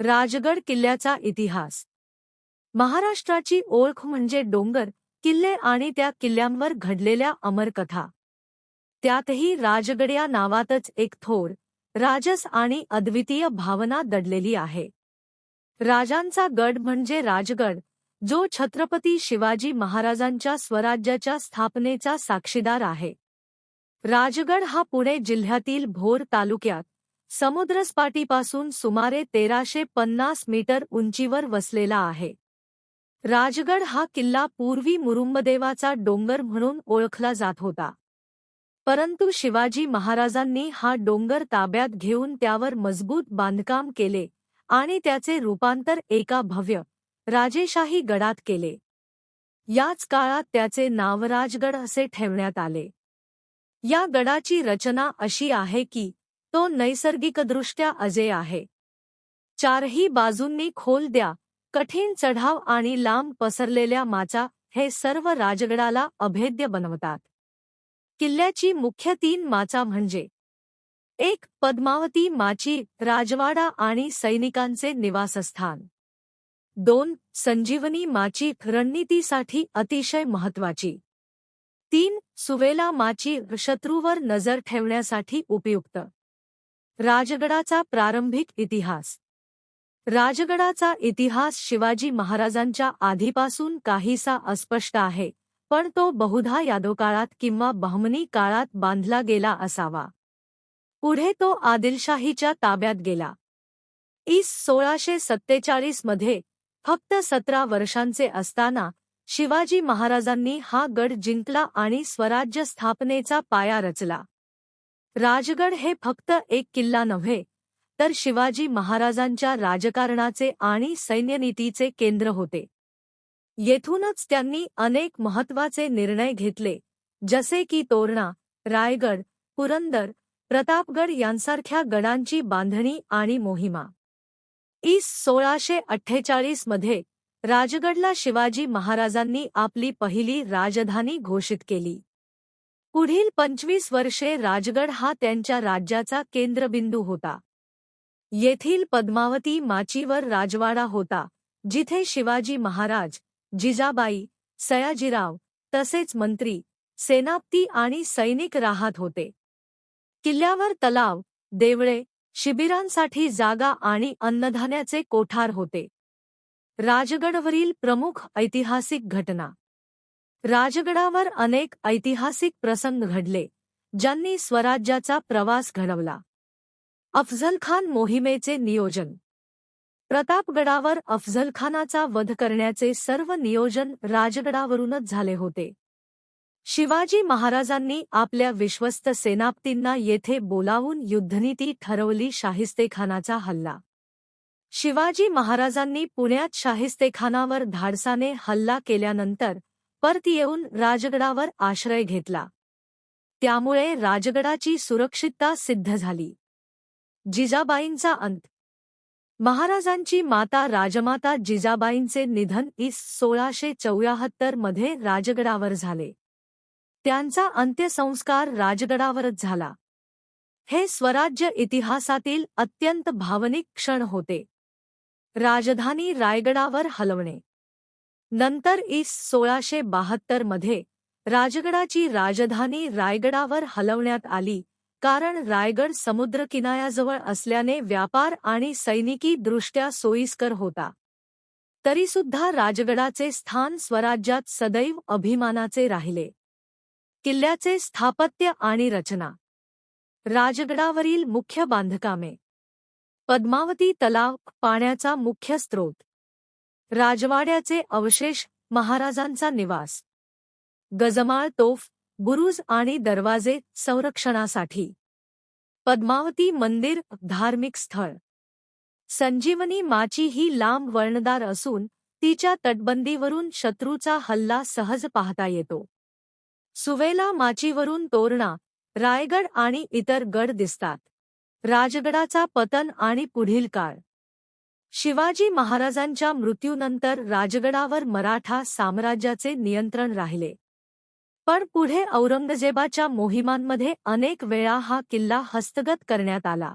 राजगड किल्ल्याचा इतिहास. महाराष्ट्राची ओळख म्हणजे डोंगर किल्ले आणि त्या किल्ल्यांवर घडलेल्या अमरकथा. त्यातही राजगड या नावातच एक थोर राजस आणि अद्वितीय भावना दडलेली आहे. राजांचा गड म्हणजे राजगड जो छत्रपती शिवाजी महाराजांच्या स्वराज्याच्या स्थापनेचा साक्षीदार आहे. राजगड हा पुणे जिल्ह्यातील भोर तालुक्यात समुद्रसपाटीपासून सुमारे तेराशे पन्नास मीटर उंचीवर वसलेला आहे. राजगड हा किल्ला पूर्वी मुरुंबदेवाचा डोंगर म्हणून ओळखला जात होता. परंतु शिवाजी महाराजांनी हा डोंगर ताब्यात घेऊन त्यावर मजबूत बांधकाम केले आणि त्याचे रूपांतर एका भव्य राजेशाही गडात केले. याच काळात त्याचे नाव राजगड असे ठेवण्यात आले. या गडाची रचना अशी आहे की तो नैसर्गिकदृष्ट्या अजय आहे. चारही बाजूंनी खोल द्या कठीण चढाव आणि लांब पसरलेल्या माचा हे सर्व राजगडाला अभेद्य बनवतात. किल्ल्याची मुख्य तीन माचा म्हणजे एक पद्मावती माची राजवाडा आणि सैनिकांचे निवासस्थान. दोन संजीवनी माची रणनीतीसाठी अतिशय महत्वाची तीन सुवेला माची शत्रूवर नजर ठेवण्यासाठी उपयुक्त. राजगडाचा प्रारंभिक इतिहास. राजगडाचा इतिहास शिवाजी महाराजांच्या आधीपासून काहीसा अस्पष्ट आहे पण तो बहुधा यादव काळात किंवा बहमनी काळात बांधला गेला असावा. पुढे तो आदिलशाहीच्या ताब्यात गेला. इस सोळाशे सत्तेचाळीसमध्ये फक्त सतरा वर्षांचे असताना शिवाजी महाराजांनी हा गड जिंकला आणि स्वराज्य स्थापनेचा पाया रचला. राजगड हे फक्त एक किल्ला नव्हे तर शिवाजी महाराजांच्या राजकारणाचे आणि सैन्यनीतीचे केंद्र होते. येथूनच त्यांनी अनेक महत्त्वाचे निर्णय घेतले जसे की तोरणा रायगड पुरंदर प्रतापगड यांसारख्या गडांची बांधणी आणि मोहिमा. इस सोळाशे अठ्ठेचाळीसमध्ये राजगडला शिवाजी महाराजांनी आपली पहिली राजधानी घोषित केली. पुढील पंचवीस वर्षे राजगड हा त्यांच्या राज्याचा केंद्रबिंदू होता. येथील पद्मावती माचीवर राजवाडा होता जिथे शिवाजी महाराज जिजाबाई सयाजीराव तसेच मंत्री सेनापती आणि सैनिक राहत होते. किल्ल्यावर तलाव देवळे शिबिरांसाठी जागा आणि अन्नधान्याचे कोठार होते. राजगडवरील प्रमुख ऐतिहासिक घटना राजगडावर अनेक ऐतिहासिक प्रसंग घडले ज्यांनी स्वराज्याचा प्रवास घडवला. अफझल खान मोहिमेचे नियोजन. प्रतापगडावर अफझल खानाचा वध करण्याचे सर्व नियोजन राजगडावरूनच झाले होते. शिवाजी महाराजांनी आपल्या विश्वस्त सेनापतींना येथे बोलावून युद्धनीती ठरवली शाहिस्तेखानाचा हल्ला. शिवाजी महाराजांनी पुण्यात शाहिस्तेखानावर धाडसाने हल्ला केल्यानंतर परत येऊन राजगडावर आश्रय घेतला. त्यामुळे राजगडाची सुरक्षितता सिद्ध झाली. जिजाबाईंचा अंत. महाराजांची माता राजमाता जिजाबाईंचे निधन इस सोळाशे चौऱ्याहत्तरमध्ये राजगडावर झाले. त्यांचा अंत्यसंस्कार राजगडावरच झाला. हे स्वराज्य इतिहासातील अत्यंत भावनिक क्षण होते. राजधानी रायगडावर हलवणे. नंतर इस सोळाशे बाहत्तरमध्ये राजगडाची राजधानी रायगडावर हलवण्यात आली कारण रायगड समुद्रकिनाऱ्याजवळ असल्याने व्यापार आणि सैनिकी दृष्ट्या सोयीस्कर होता. तरीसुद्धा राजगडाचे स्थान स्वराज्यात सदैव अभिमानाचे राहिले. किल्ल्याचे स्थापत्य आणि रचना. राजगडावरील मुख्य बांधकामे. पद्मावती तलाव पाण्याचा मुख्य स्रोत. राजवाड्याचे अवशेष महाराजांचा निवास. गजमाळ तोफ बुरुज आणि दरवाजे संरक्षणासाठी. पद्मावती मंदिर धार्मिक स्थळ. संजीवनी माची ही लांब वर्णदार असून तिच्या तटबंदीवरून शत्रूचा हल्ला सहज पाहता येतो. सुवेला माचीवरून तोरणा रायगड आणि इतर गड दिसतात. राजगडाचा पतन आणि पुढील काळ. शिवाजी महाराजांच्या मृत्यूनंतर राजगडावर मराठा साम्राज्याचे नियंत्रण राहिले. पण पुढे औरंगजेबाच्या मोहिमांमध्ये अनेक वेळा हा किल्ला हस्तगत करण्यात आला.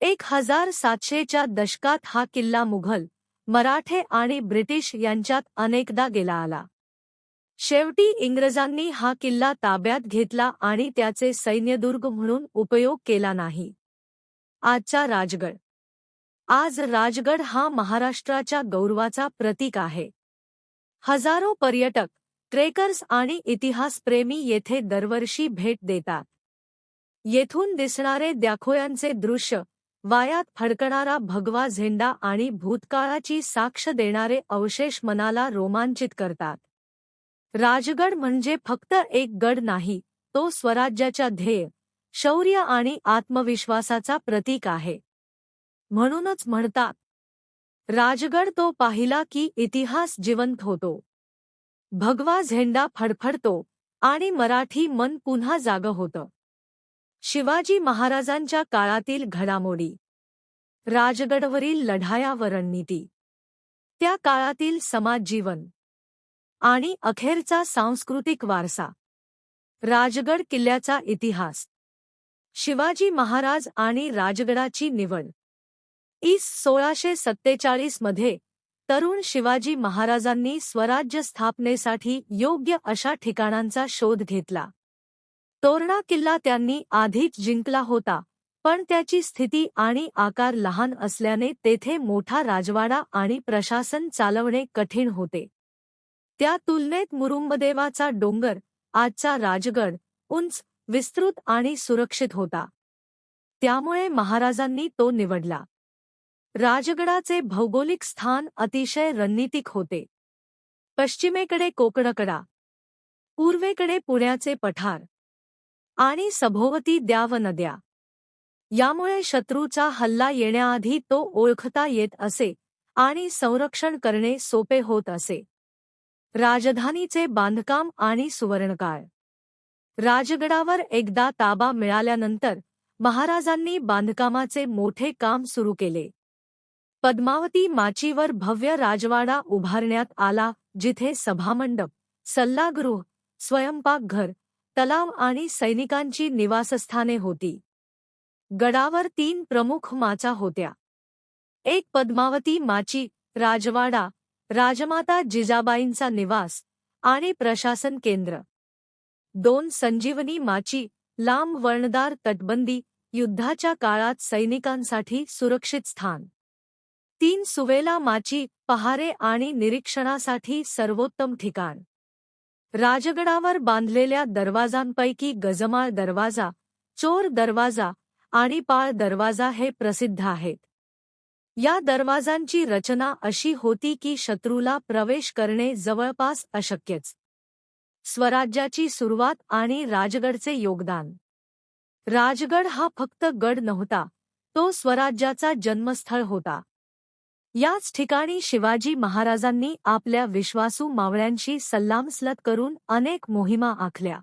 एक हजार सातशेच्या दशकात हा किल्ला मुघल मराठे आणि ब्रिटिश यांच्यात अनेकदा गेला आला. शेवटी इंग्रजांनी हा किल्ला ताब्यात घेतला आणि त्याचे सैन्यदुर्ग म्हणून उपयोग केला नाही. आजचा राजगड आज राजगड हा महाराष्ट्राच्या गौरवाचा प्रतीक आहे. हजारो पर्यटक ट्रेकर्स आणि इतिहासप्रेमी येथे दरवर्षी भेट देतात. येथून दिसणारे द्याखोयांचे दृश्य वायात फडकणारा भगवा झेंडा आणि भूतकाळाची साक्ष देणारे अवशेष मनाला रोमांचित करतात. राजगड म्हणजे फक्त एक गड नाही तो स्वराज्याच्या ध्येय शौर्य आणि आत्मविश्वासाचा प्रतीक आहे. म्हणूनच म्हणतात राजगड तो पाहिला की इतिहास जिवंत होतो. भगवा झेंडा फडफडतो आणि मराठी मन पुन्हा जाग होतं. शिवाजी महाराजांच्या काळातील घडामोडी राजगडवरील लढाया व रणनीती त्या काळातील समाज जीवन आणि अखेरचा सांस्कृतिक वारसा राजगड किल्ल्याचा इतिहास शिवाजी महाराज आणि राजगडाची निवड. इस सोळाशे सत्तेचाळीसमध्ये तरुण शिवाजी महाराजांनी स्वराज्य स्थापनेसाठी योग्य अशा ठिकाणांचा शोध घेतला. तोरणा किल्ला त्यांनी आधीच जिंकला होता पण त्याची स्थिती आणि आकार लहान असल्याने तेथे मोठा राजवाडा आणि प्रशासन चालवणे कठीण होते. त्या तुलनेत मुरुंबदेवाचा डोंगर आजचा राजगड उंच विस्तृत आणि सुरक्षित होता. त्यामुळे महाराजांनी तो निवडला. राजगडाचे भौगोलिक स्थान अतिशय रणनीतिक होते. पश्चिमेकडे कोकणकडा पूर्वेकडे पुण्याचे पठार आणि सभोवती द्याव नद्या. यामुळे शत्रूचा हल्ला येण्याआधी तो ओळखता येत असे आणि संरक्षण करणे सोपे होत असे. राजधानीचे बांधकाम आणि सुवर्णकाळ. राजगडावर एकदा ताबा मिळाल्यानंतर महाराजांनी बांधकामाचे मोठे काम सुरू केले. पद्मावती माचीवर भव्य राजवाडा उभारण्यात आला जिथे सभामंडप सल्लागृह स्वयंपाकघर तलाव आणि सैनिकांची निवासस्थाने होती. गडावर तीन प्रमुख माचा होत्या. एक पद्मावती माची राजवाडा राजमाता जिजाबाईंचा निवास आणि प्रशासन केंद्र. दोन संजीवनी माची लांब वर्णदार तटबंदी युद्धाच्या काळात सैनिकांसाठी सुरक्षित स्थान. तीन सुवेला माची पहारे आणि निरीक्षणासाठी सर्वोत्तम ठिकाण. राजगडावर बांधलेल्या दरवाजांपैकी गजमाळ दरवाजा चोर दरवाजा आणि पाळ दरवाजा हे प्रसिद्ध आहेत. या दरवाजांची रचना अशी होती की शत्रूला प्रवेश करणे जवळपास अशक्यच. स्वराज्याची सुरुवात आणि राजगडचे योगदान. राजगड हा फक्त गड नव्हता तो स्वराज्याचा जन्मस्थळ होता. याच ठिकाणी शिवाजी महाराजांनी आपल्या विश्वासू मावळ्यांशी सल्लामसलत करून अनेक मोहिमा आखल्या.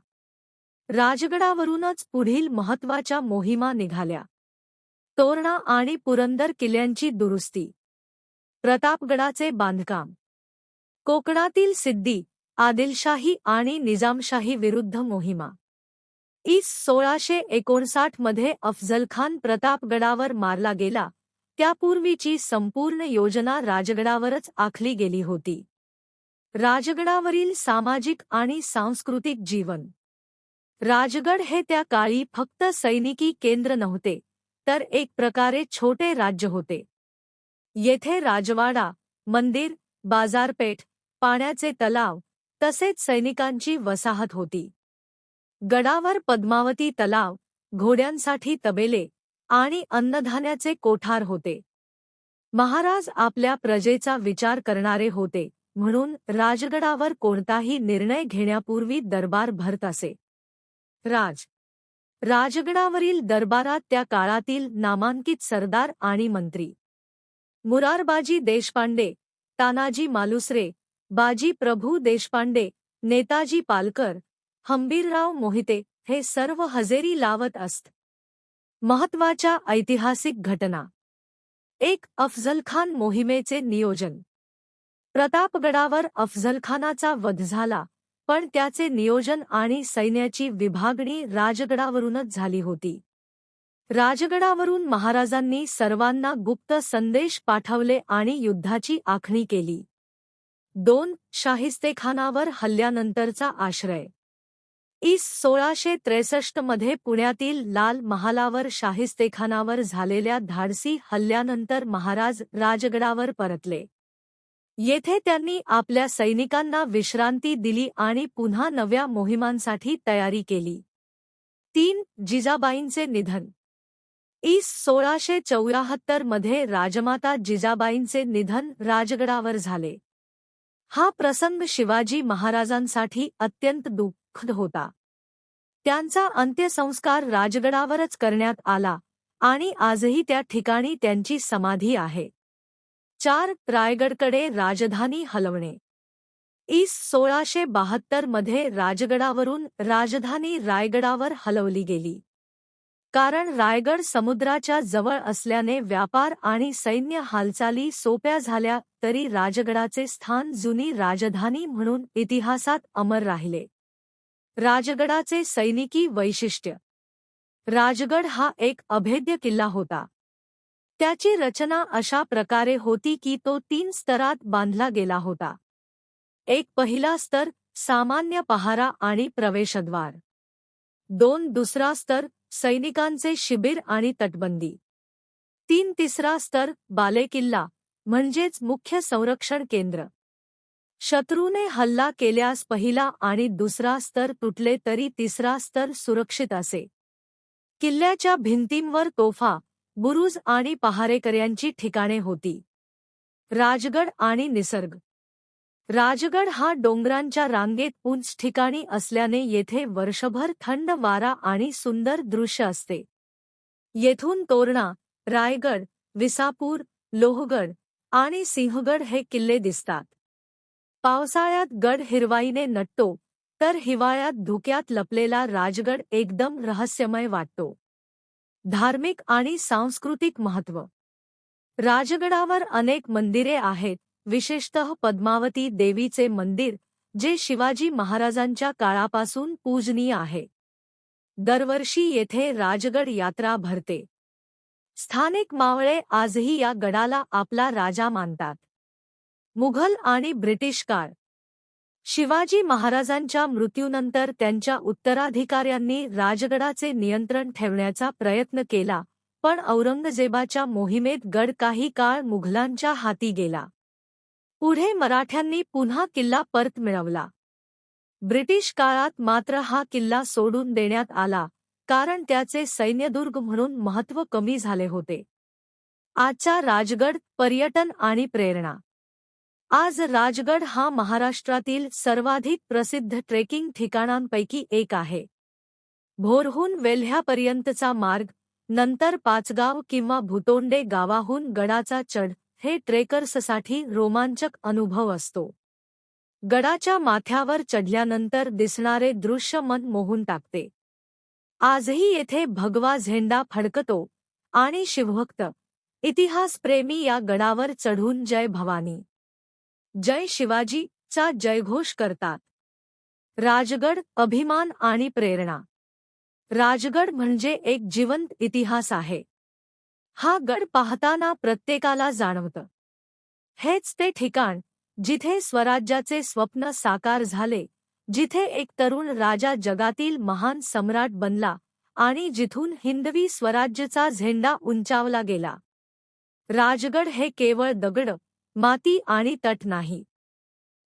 राजगडावरूनच पुढील महत्त्वाच्या मोहिमा निघाल्या. तोरणा आणि पुरंदर किल्ल्यांची दुरुस्ती. प्रतापगडाचे बांधकाम. कोकणातील सिद्धी आदिलशाही आणि निजामशाही विरुद्ध मोहिमा. इस सोळाशे एकोणसाठमध्ये अफजलखान प्रतापगडावर मारला गेला त्यापूर्वीची संपूर्ण योजना राजगडावरच आखली गेली होती. राजगडावरील सामाजिक आणि सांस्कृतिक जीवन. राजगड हे त्या काळी फक्त सैनिकी केंद्र नव्हते तर एक प्रकारे छोटे राज्य होते. येथे राजवाडा मंदिर बाजारपेठ पाण्याचे तलाव तसेच सैनिकांची वसाहत होती. गडावर पद्मावती तलाव घोड्यांसाठी तबेले आणि अन्नधान्याचे कोठार होते. महाराज आपल्या प्रजेचा विचार करणारे होते म्हणून राजगडावर कोणताही निर्णय घेण्यापूर्वी दरबार भरत असे. राज. राजगडावरील दरबारात त्या काळातील नामांकित सरदार आणि मंत्री. मुरारबाजी देशपांडे तानाजी मालुसरे बाजी प्रभू देशपांडे नेताजी पालकर हंबीरराव मोहिते हे सर्व हजेरी लावत असत. महत्त्वाच्या ऐतिहासिक घटना. एक अफजलखान मोहिमेचे नियोजन. प्रतापगडावर अफजलखानाचा वध झाला पण त्याचे नियोजन आणि सैन्याची विभागणी राजगडावरूनच झाली होती. राजगडावरून महाराजांनी सर्वांना गुप्त संदेश पाठवले आणि युद्धाची आखणी केली. दोन शाहिस्तेखानावर हल्ल्यानंतरचा आश्रय. इस सोळाशे त्रेसष्टमध्ये पुण्यातील लाल महालावर शाहिस्तेखानावर झालेल्या धाडसी हल्ल्यानंतर महाराज राजगडावर परतले. येथे त्यांनी आपल्या सैनिकांना विश्रांती दिली आणि पुन्हा नव्या मोहिमांसाठी तयारी केली. तीन जिजाबाईंचे निधन. इस सोळाशे चौऱ्याहत्तरमध्ये राजमाता जिजाबाईंचे निधन राजगडावर झाले. हा प्रसंग शिवाजी महाराजांसाठी अत्यंत दुःख दुःखद होता. त्यांचा अंत्यसंस्कार राजगडावरच करण्यात आला आणि आजही त्या ठिकाणी त्यांची समाधी आहे. चार रायगडकडे राजधानी हलवणे. इस सोळाशे बाहत्तरमध्ये राजगडावरून राजधानी रायगडावर हलवली गेली. कारण रायगड समुद्राच्या जवळ असल्याने व्यापार आणि सैन्य हालचाली सोप्या झाल्या तरी राजगडाचे स्थान जुनी राजधानी म्हणून इतिहासात अमर राहिले. राजगडाचे सैनिकी वैशिष्ट्य. राजगड हा एक अभेद्य किल्ला होता. त्याची रचना अशा प्रकारे होती की तो तीन स्तरात बांधला गेला होता. एक पहिला स्तर सामान्य पहारा आणि प्रवेशद्वार. दोन दुसरा स्तर सैनिकांचे शिबिर आणि तटबंदी. तीन तिसरा स्तर बालेकिल्ला म्हणजेच मुख्य संरक्षण केंद्र. शत्रूने हल्ला केल्यास पहिला आणि दुसरा स्तर तुटले तरी तिसरा स्तर सुरक्षित असे. किल्ल्याच्या भिंतींवर तोफा बुरुज आणि पहारेकऱ्यांची ठिकाणे होती. राजगड आणि निसर्ग. राजगड हा डोंगरांच्या रांगेत उंच ठिकाणी असल्याने येथे वर्षभर थंड वारा आणि सुंदर दृश्य असते. येथून तोरणा रायगड विसापूर लोहगड आणि सिंहगड हे किल्ले दिसतात. पावसाळ्यात गड हिरवाईने नटतो तर हिवाळ्यात धुक्यात लपलेला राजगड एकदम रहस्यमय वाटतो. धार्मिक आणि सांस्कृतिक महत्त्व राजगडावर अनेक मंदिरे आहेत विशेषतः पद्मावती देवीचे मंदिर जे शिवाजी महाराजांच्या काळापासून पूजनीय आहे. दरवर्षी येथे राजगड यात्रा भरते. स्थानिक मावळे आजही या गडाला आपला राजा मानतात. मुघल आणि ब्रिटिश काळ. शिवाजी महाराजांच्या मृत्यूनंतर त्यांच्या उत्तराधिकाऱ्यांनी राजगडाचे नियंत्रण ठेवण्याचा प्रयत्न केला पण औरंगजेबाच्या मोहिमेत गड काही काळ मुघलांच्या हाती गेला. पुढे मराठ्यांनी पुन्हा किल्ला परत मिळवला. ब्रिटिश काळात मात्र हा किल्ला सोडून देण्यात आला कारण त्याचे सैन्यदुर्ग म्हणून महत्त्व कमी झाले होते. आजचा राजगड पर्यटन आणि प्रेरणा. आज राजगड हा महाराष्ट्रातील सर्वाधिक प्रसिद्ध ट्रेकिंग ठिकाणांपैकी एक आहे. भोरहून वेल्ह्यापर्यंतचा मार्ग नंतर पाचगाव किंवा भुतोंडे गावाहून गडाचा चढ हे ट्रेकर्ससाठी रोमांचक अनुभव असतो. गडाच्या माथ्यावर चढल्यानंतर दिसणारे दृश्य मन मोहून टाकते. आजही येथे भगवा झेंडा फडकतो आणि शिवभक्त इतिहासप्रेमी या गडावर चढून जय भवानी. जय शिवाजी चा जयघोष करतात. राजगड अभिमान आणि प्रेरणा. राजगड म्हणजे एक जिवंत इतिहास आहे. हा गड पाहताना प्रत्येकाला जाणवतं. हेच ते ठिकाण जिथे स्वराज्याचे स्वप्न साकार झाले जिथे एक तरुण राजा जगातील महान सम्राट बनला आणि जिथून हिंदवी स्वराज्यचा झेंडा उंचावला गेला. राजगड हे केवळ दगड माती आणि तट नाही.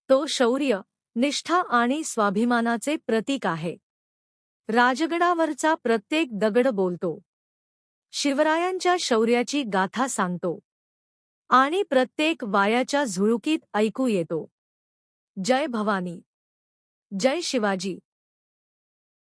तो शौर्य निष्ठा आणि स्वाभिमानाचे प्रतीक आहे. राजगडावरचा प्रत्येक दगड बोलतो. शिवरायांच्या शौर्याची गाथा सांगतो. आणि प्रत्येक वायाच्या झुळुकीत ऐकू येतो. जय भवानी. जय शिवाजी.